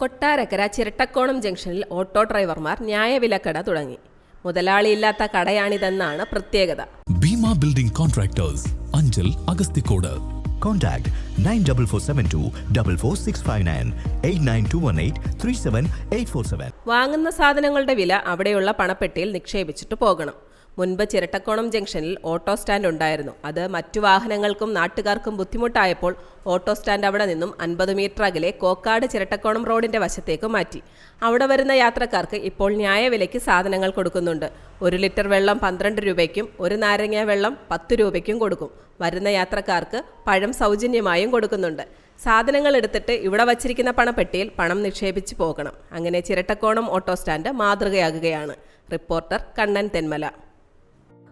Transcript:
കൊട്ടാരക്കര ചിരട്ടക്കോണം ജംഗ്ഷനിൽ ഓട്ടോ ഡ്രൈവർമാർ ന്യായവിലക്കട തുടങ്ങി. മുതലാളിയില്ലാത്ത കടയാണിതെന്നാണ് പ്രത്യേകത. Bheema building contractors Anchal Agasthikode. Contact nine double four seven two double four six five nine eight nine two one eight three seven eight four seven. വാങ്ങുന്ന സാധനങ്ങളുടെ വില അവിടെയുള്ള പണപ്പെട്ടിയിൽ നിക്ഷേപിച്ചിട്ട് പോകണം. മുൻപ് ചിരട്ടക്കോണം ജംഗ്ഷനിൽ ഓട്ടോ സ്റ്റാൻഡ് ഉണ്ടായിരുന്നു. അത് മറ്റു വാഹനങ്ങൾക്കും നാട്ടുകാർക്കും ബുദ്ധിമുട്ടായപ്പോൾ ഓട്ടോ സ്റ്റാൻഡ് അവിടെ നിന്നും അൻപത് മീറ്റർ അകലെ കോക്കാട് ചിരട്ടക്കോണം റോഡിന്റെ വശത്തേക്ക് മാറ്റി. അവിടെ വരുന്ന യാത്രക്കാർക്ക് ഇപ്പോൾ ന്യായവിലയ്ക്ക് സാധനങ്ങൾ കൊടുക്കുന്നുണ്ട്. ഒരു ലിറ്റർ വെള്ളം പന്ത്രണ്ട് രൂപയ്ക്കും ഒരു നാരങ്ങ വെള്ളം പത്ത് രൂപയ്ക്കും കൊടുക്കും. വരുന്ന യാത്രക്കാർക്ക് പഴം സൗജന്യമായും കൊടുക്കുന്നുണ്ട്. സാധനങ്ങൾ എടുത്തിട്ട് ഇവിടെ വച്ചിരിക്കുന്ന പണപ്പെട്ടിയിൽ പണം നിക്ഷേപിച്ച് പോകണം. അങ്ങനെ ചിരട്ടക്കോണം ഓട്ടോ സ്റ്റാൻഡ് മാതൃകയാകുകയാണ്. റിപ്പോർട്ടർ കണ്ണൻ തെന്മല.